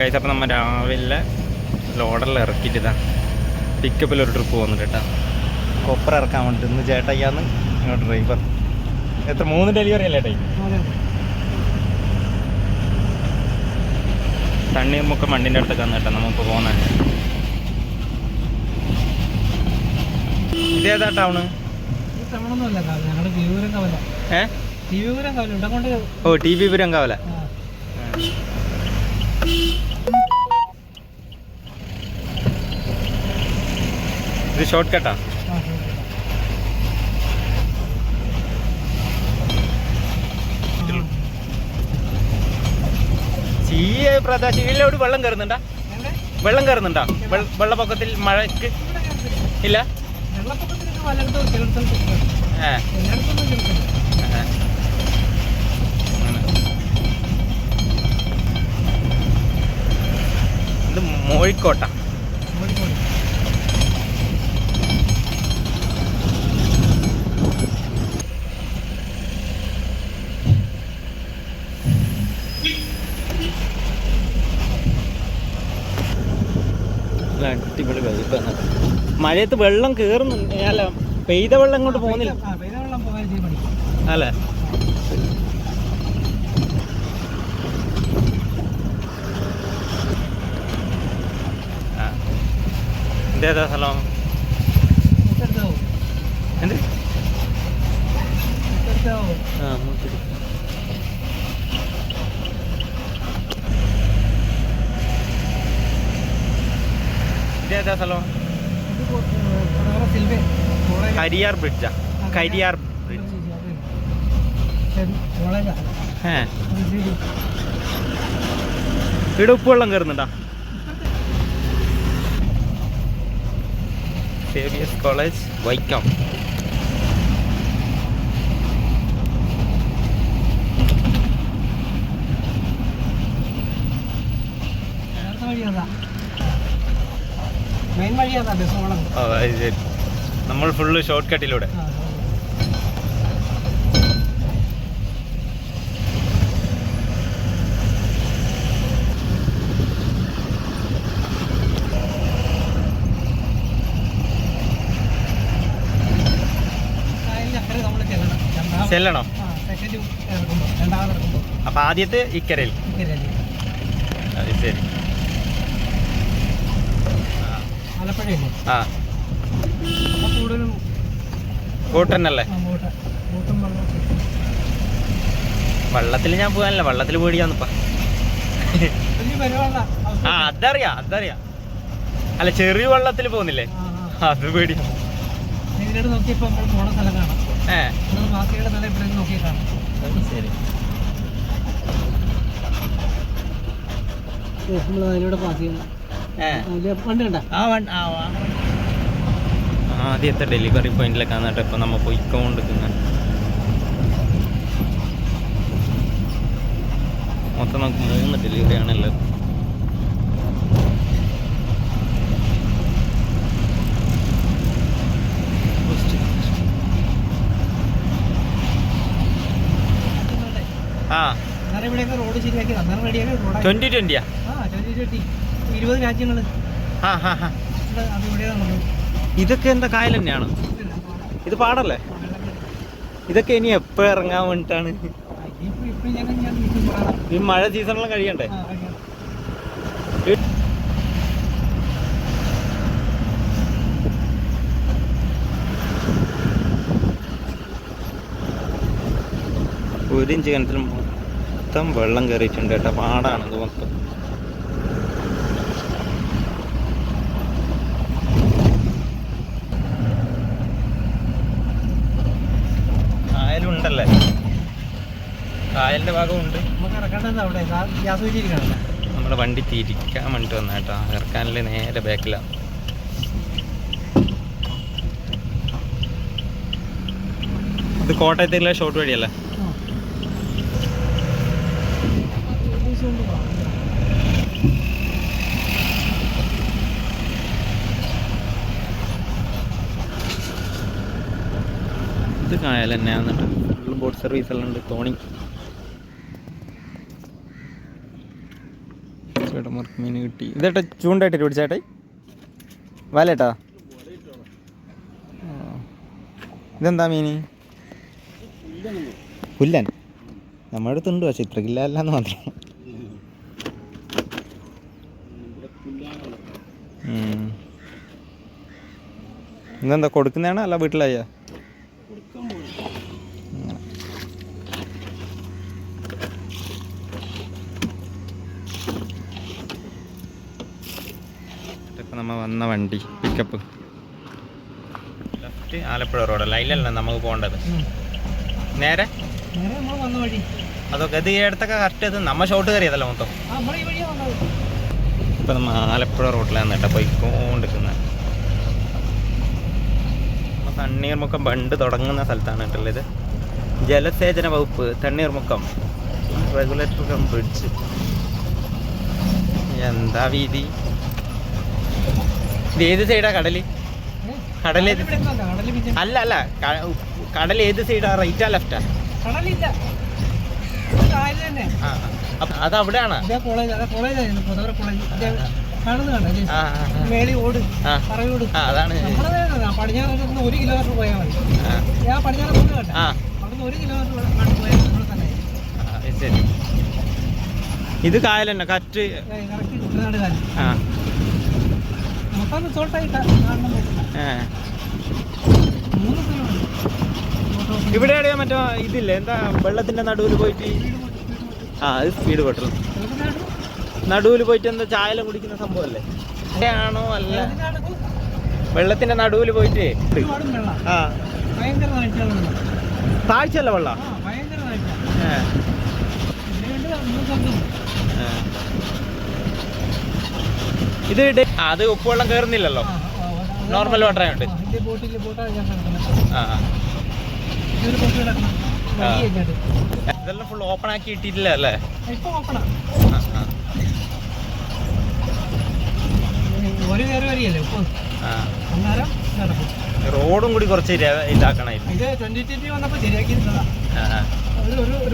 കഴിച്ച അപ്പം നമ്മൾ രാവിലെ ലോഡറിൽ ഇറക്കിയിട്ട് ഇതാ പിക്കപ്പിൽ ഒരു ട്രിപ്പ് പോകുന്നുണ്ട് കേട്ടോ കൊപ്പർ ഇറക്കാൻ വേണ്ടി ഇന്ന് ചേട്ടയ്യാന്ന് ഇങ്ങോട്ട് ഡ്രൈവർ എത്ര മൂന്ന് ഡെലിവറി അല്ലേ ടൈം തണ്ണീർമുക്ക മണ്ണിന്റെ അടുത്തൊക്കെ വന്നു കേട്ടോ നമുക്ക് പോകുന്നത് ഇതേതാ ടൗണ് ഏ? ടി കവല ഇവിടെ കൊണ്ട് ഓ ടി വി പുരങ്കാവല ഇത് ഷോർട്ട് കട്ടാ ചീയ പ്രദേശം ഇല്ലോട് വെള്ളം കയറുന്നുണ്ടാ? വെള്ളം കയറുന്നുണ്ടാ? വെള്ള- വെള്ളപ്പൊക്കത്തിൽ മഴക്ക്. ഇല്ല? ഇത് പലയിടത്തും ചിലയിടത്തും കയറും. ഏ എല്ലായിടത്തൊന്നും കയറുന്നില്ല. ഏ. അങ്ങനെ. ഇത് മോഴിക്കോട്ട അടിപൊളി വെളുപ്പാണ് മഴയത്ത് വെള്ളം കയറുന്നുണ്ട് അല്ല പെയ്ത വെള്ളം ഇങ്ങോട്ട് പോകുന്നില്ല അല്ലേ? ആ. ഇതേതാ സ്ഥലം മുട്ടെടുത്താവോ? എന്ത് മുട്ടെടുത്താവോ? ആ മൂത്തിരി. ഇതേതാ സ്ഥലം. കരിയാർ ബ്രിഡ്ജാ കരിയാർ ബ്രിഡ്ജ്. ഇവിടെ ഉപ്പുവെള്ളം കയറുന്നുണ്ടാ സേവിയസ് കോളേജ് വൈക്കം നേരത്തെ വഴി അതാ. മെയിൻ വഴി അതാ ബസ് പോണത് ഓ അത് ശരി. നമ്മൾ ഫുള്ള് ഷോർട്ട് കട്ടിലൂടെ ചെല്ലണം. അപ്പൊ ആദ്യത്തെ ഇക്കരയിൽ. ശരി. ആ. അപ്പൊ കൂടുതലും കൂട്ടന്നല്ലേ വള്ളത്തിൽ വള്ളത്തിൽ. ഞാൻ പോകാനല്ല വള്ളത്തിൽ പേടിയാന്നിപ്പ. ആ അതറിയാ അതറിയാ. അല്ല ചെറിയ വള്ളത്തിൽ പോകുന്നില്ലേ. അത് പേടിയാ ഏഹ് ശരി. നമ്മൾ അതിലൂടെ പാസ് ചെയ്യുന്നു. ആദ്യത്തെ ഡെലിവറി പോയിന്റിലേക്കാണ് കേട്ടോ ഇപ്പൊ നമ്മ പോയിക്കൊണ്ടിരിക്കുന്നത് മൊത്തം നമുക്ക് മൂന്ന് ഡെലിവറി ആണല്ലോ ആ. ട്വന്റി ട്വന്റിയാ ആ. ട്വന്റി ട്വന്റി ഇരുപത് രാജ്യങ്ങൾ ആ ഹാ ഹാ നമ്മൾ ഇതൊക്കെ എന്താ കായൽ തന്നെയാണ്? ഇത് പാടല്ലേ? ഇതൊക്കെ ഇനി എപ്പോ ഇറങ്ങാൻ വേണ്ടിട്ടാണ്? ഈ മഴ സീസണിലും കഴിയണ്ടേ? ഒരു ഇഞ്ച് കിണറ്റിൽ മൊത്തം വെള്ളം കയറിയിട്ടുണ്ട് കേട്ടോ. പാടാണ് ഇത് മൊത്തം. കായലുണ്ടല്ലേ കായലിന്റെ ഭാഗമുണ്ട് നമുക്ക് ഇറക്കേണ്ടത് അവിടെ. ഗ്യാസ് നമ്മുടെ വണ്ടി തിരിക്കാൻ വേണ്ടിട്ട് വന്ന കേട്ടോ. ഇറക്കാനില്ല നേരെ ബാക്കിലാണ് ഇത് കോട്ടയത്തേക്കുള്ള ഷോർട്ട് വഴിയല്ലേ? ഇത് കായൽ തന്നെയാന്നിട്ട് ബോട്ട് സർവീസ് എല്ലാം ഉണ്ട് തോണി. ചേട്ടന്മാർക്ക് മീൻ കിട്ടി. ഇതേട്ടാ ചൂണ്ടായിട്ട് പിടിച്ചേട്ടെ വലേട്ടാ. ഇതെന്താ മീന്? പുല്ലൻ. നമ്മുടെ അടുത്തുണ്ട് പക്ഷെ ഇത്രക്കില്ല കില്ലല്ലെന്ന് മാത്രം. ഇന്നെന്താ കൊടുക്കുന്നതാണോ അല്ല വീട്ടിലായ? ഇപ്പം നമ്മൾ വന്ന വണ്ടി പിക്കപ്പ് ലെഫ്റ്റ് ആലപ്പുഴ റോഡല്ല അതിലല്ല നമുക്ക് പോകേണ്ടത്. നേരെ? നേരെ നമ്മൾ വന്ന വഴി. അതൊക്കെ ഇത് ഈ അടുത്തൊക്കെ കറക്റ്റ് ഇത് നമ്മൾ ഷോട്ട് കയറിയതല്ല മൊത്തം? ഇപ്പം നമ്മൾ ആലപ്പുഴ റോഡിലാണ് കേട്ടോ പോയിക്കൊണ്ടിരിക്കുന്നത് നമ്മൾ തണ്ണീർമുക്കം ബണ്ട് തുടങ്ങുന്ന സ്ഥലത്താണ് കേട്ടുള്ളത് ജലസേചന വകുപ്പ് തണ്ണീർമുക്കം. റെഗുലേറ്റർ കം ബ്രിഡ്ജ് എന്താ വീതി? ഇത് ഏത് സൈഡാ കടൽ? കടൽ കടൽ അല്ല അല്ല. കടൽ ഏത് സൈഡാ റൈറ്റാ ലെഫ്റ്റാ അത് അവിടെയാണോ. അതാണ്. നമ്മളെ പടിഞ്ഞാറ് നിന്ന് ഒരു കിലോമീറ്റർ പോയാൽ മതി. ആ. ഞാൻ പടിഞ്ഞാറ് പോകുന്നത് കേട്ടോ ആ. അവിടുന്ന് ഒരു കിലോമീറ്റർ നമ്മൾ തന്നെ. ശരി. ഇത് കായൽ തന്നെ. കറ്റ്. ആ മൊത്തം റിസോർട്ടായിട്ടാ കാണണം ഏ. മൂന്ന് സ്ഥലമുണ്ട് ഫോട്ടോ ഇവിടെ എവിടെയാ മറ്റോ ഇതില്ലേ? എന്താ വെള്ളത്തിന്റെ നടുവിൽ പോയിട്ട് ആ അത് സ്പീഡ് കുട്ടനാട് നടുവിൽ പോയിട്ട് എന്താ ചായല കുടിക്കുന്ന സംഭവം അല്ലേ? ആണോ അല്ല വെള്ളത്തിന്റെ നടുവിൽ പോയിട്ട് ആ. താഴ്ചയല്ല വെള്ളം. ഏ. ഇതിനുവേണ്ടി നമ്മൾ സ്വന്തം ഏ. ഇത് അത് ഉപ്പുവെള്ളം കയറുന്നില്ലല്ലോ. നോർമൽ വാട്ടർ ആയതുകൊണ്ട് ഇതെല്ലാം ഫുൾ ഓപ്പൺ ആക്കി ഇട്ടിട്ടില്ല അല്ലേ? റോഡും കൂടി കുറച്ച് ഇര- ഇത് ട്വന്റി വന്നപ്പോ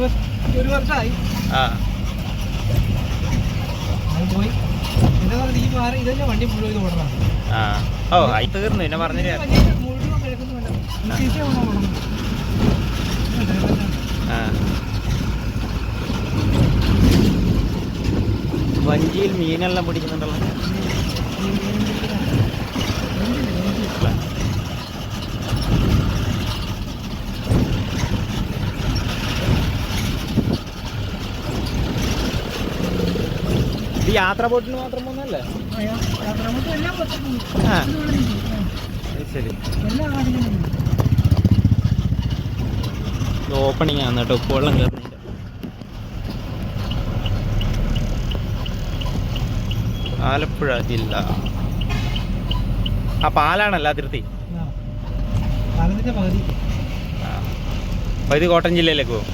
വർഷം ഒരു വർഷമായി ആ അത് പോയി ഇതന്നെ വണ്ടി മുഴുവൻ ഓടണം ആ. ഓ ആയി തീർന്നു. എന്നെ പറഞ്ഞില്ല? മുഴുവൻ ഓടണം ആ. വഞ്ചിയിൽ മീനെല്ലാം പിടിക്കുന്നുണ്ടല്ലോ. യാത്ര ബോട്ടിന് മാത്രം പോകുന്നല്ലേ ആ. ശരി. ഓപ്പണിംഗ് ആണ് കേട്ടോ. ഉപ്പുവെള്ളം കയറുന്നതിന്റെ ആലപ്പുഴ ജില്ല. ആ പാലാണല്ലോ അതിർത്തി. പകുതി കോട്ടയം ജില്ലയിലേക്ക് പോകും.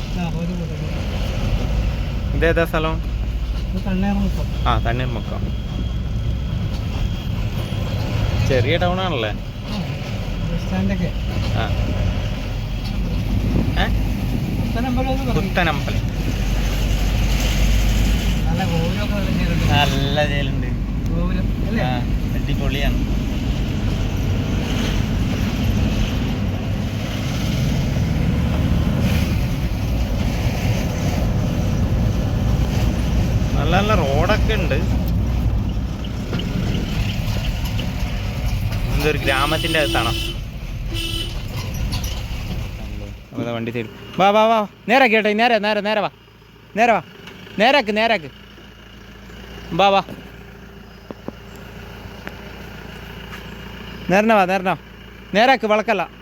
ഇതേതാ സ്ഥലം? ആ തണ്ണീർമുക്കം. ചെറിയ ടൗൺ ആണല്ലേ? പുത്തനമ്പലം നല്ല ജയിലുണ്ട്. അടിപൊളിയാണ്. നല്ല നല്ല റോഡൊക്കെ ഉണ്ട്. എന്തൊരു ഗ്രാമത്തിന്റെ അകത്താണോ. വണ്ടി സൈഡ് വാ വാ വാ. നേരെ കേട്ടോ. നേരെ നേരെ നേരെ വാ. നേരെ വാ. നേരാക്ക് നേരാക്ക്. വാ വാ. നേരണ വാ നേരണ നേരാക്ക് വളക്കല്ല.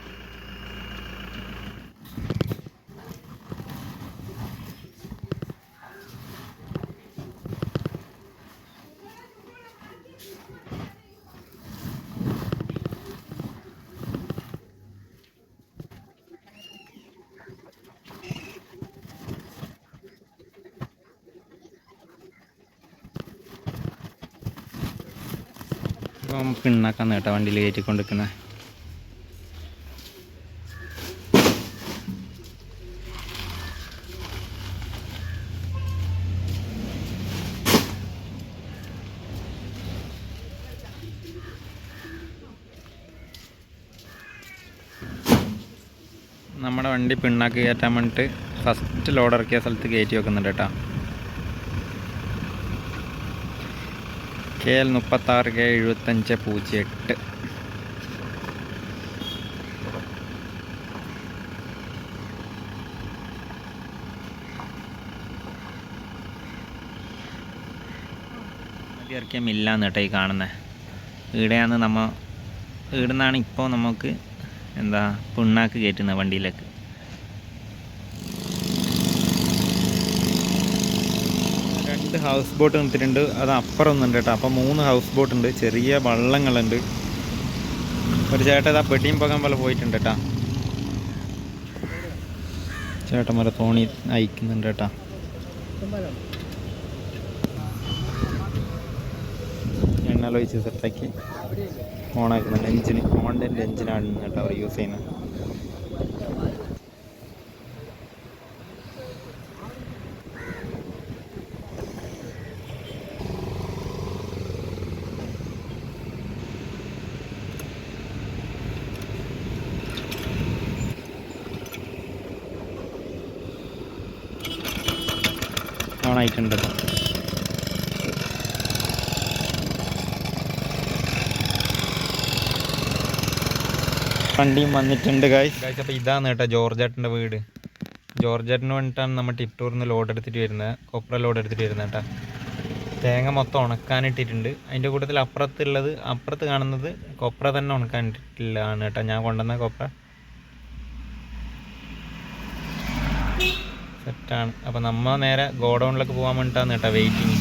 ഇപ്പം ഉണ്ണാക്കാൻ കേട്ടോ വണ്ടിയിൽ കയറ്റിക്കൊണ്ടിരിക്കുന്നത് നമ്മുടെ വണ്ടി പിണ്ണാക്ക് കയറ്റാൻ വേണ്ടിയിട്ട് ഫസ്റ്റ് ലോഡ് ഇറക്കിയ സ്ഥലത്ത് കയറ്റി വെക്കുന്നുണ്ട് കേട്ടോ. കെ എൽ മുപ്പത്താറ് കെ എഴുപത്തഞ്ച് പൂജ്യം എട്ട് ഇറക്കിയ മില്ലാന്ന് കേട്ടോ ഈ കാണുന്നത് ഈടെയാണ് നമ്മൾ ഈടുന്നാണ് ഇപ്പോൾ നമുക്ക് എന്താ പിണ്ണാക്ക് കയറ്റുന്നത് വണ്ടിയിലേക്ക്. രണ്ട് ഹൗസ് ബോട്ട് നിർത്തിയിട്ടുണ്ട്. അത് അപ്പുറം ഒന്നുണ്ട് കേട്ടോ. അപ്പം മൂന്ന് ഹൗസ് ബോട്ട് ഉണ്ട്. ചെറിയ വള്ളങ്ങളുണ്ട്. ഒരു ചേട്ടൻ ഇതാ പെട്ടിയും പോകാൻ പോലെ പോയിട്ടുണ്ട് കേട്ടോ. ചേട്ടന്മാരെ തോണി അയക്കുന്നുണ്ട് കേട്ടോ. എണ്ണ ലോയിച്ച് സെറ്റാക്കി ഓണാക്കുന്നുണ്ട്. എഞ്ചിന് ഹോണ്ടന്റെ എഞ്ചിനാണ് കേട്ടോ അവർ യൂസ് ചെയ്യുന്നത്. ഓണായിട്ടുണ്ട് കേട്ടോ വണ്ടിയും വന്നിട്ടുണ്ട് ഗായ്സ് ഗായ്സ് ഇതാണ് കേട്ടോ ജോർജേട്ടന്റെ വീട്. ജോർജേട്ടന് വേണ്ടിയിട്ടാണ് നമ്മൾ ടിപ്പ് ടൂറിൽ നിന്ന് ലോഡ് എടുത്തിട്ട് വരുന്നത് കൊപ്ര ലോഡ് എടുത്തിട്ട് വരുന്നത് കേട്ടോ. തേങ്ങ മൊത്തം ഉണക്കാനിട്ടിട്ടുണ്ട്. അതിന്റെ കൂട്ടത്തിൽ അപ്പുറത്തുള്ളത് അപ്പുറത്ത് കാണുന്നത് കൊപ്ര തന്നെ ഉണക്കാനിട്ടിട്ടുള്ളതാണ് കേട്ടോ. ഞാൻ കൊണ്ടുവന്ന കൊപ്ര. സെറ്റാണ് അപ്പോൾ നമ്മൾ നേരെ ഗോഡൗണിലേക്ക് പോകാൻ വേണ്ടിയിട്ടാണ് കേട്ടോ വെയിറ്റിങ്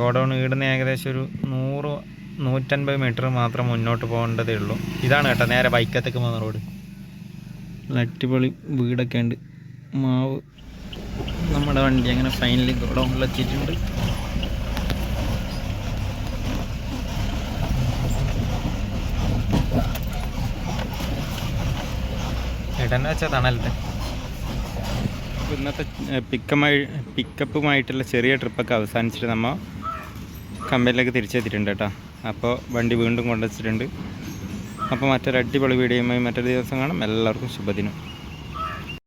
ഗോഡൗൺ ഇവിടുന്ന് ഏകദേശം ഒരു നൂറ് നൂറ്റൻപത് മീറ്റർ മാത്രം മുന്നോട്ട് പോകേണ്ടതേ ഉള്ളൂ. ഇതാണ് കേട്ടോ നേരെ ബൈക്കത്തേക്ക് പോകുന്ന റോഡ് അടിപൊളി വീടൊക്കെ ഉണ്ട്. മാവ് നമ്മുടെ വണ്ടി അങ്ങനെ ഫൈനലി ഗോഡൗണിലെത്തിയിട്ടുണ്ട് ഇടന്നെ വെച്ചാൽ തണലത്തെ. അപ്പോൾ ഇന്നത്തെ പിക്കമായി പിക്കപ്പുമായിട്ടുള്ള ചെറിയ ട്രിപ്പൊക്കെ അവസാനിച്ചിട്ട് നമ്മൾ കമ്പനിയിലേക്ക് തിരിച്ചെത്തിയിട്ടുണ്ട് കേട്ടോ അപ്പോൾ വണ്ടി വീണ്ടും കൊണ്ടുവച്ചിട്ടുണ്ട്. അപ്പോൾ മറ്റൊരു അടിപൊളി വീഡിയോയുമായി മറ്റൊരു ദിവസം കാണാം. എല്ലാവർക്കും ശുഭദിനം.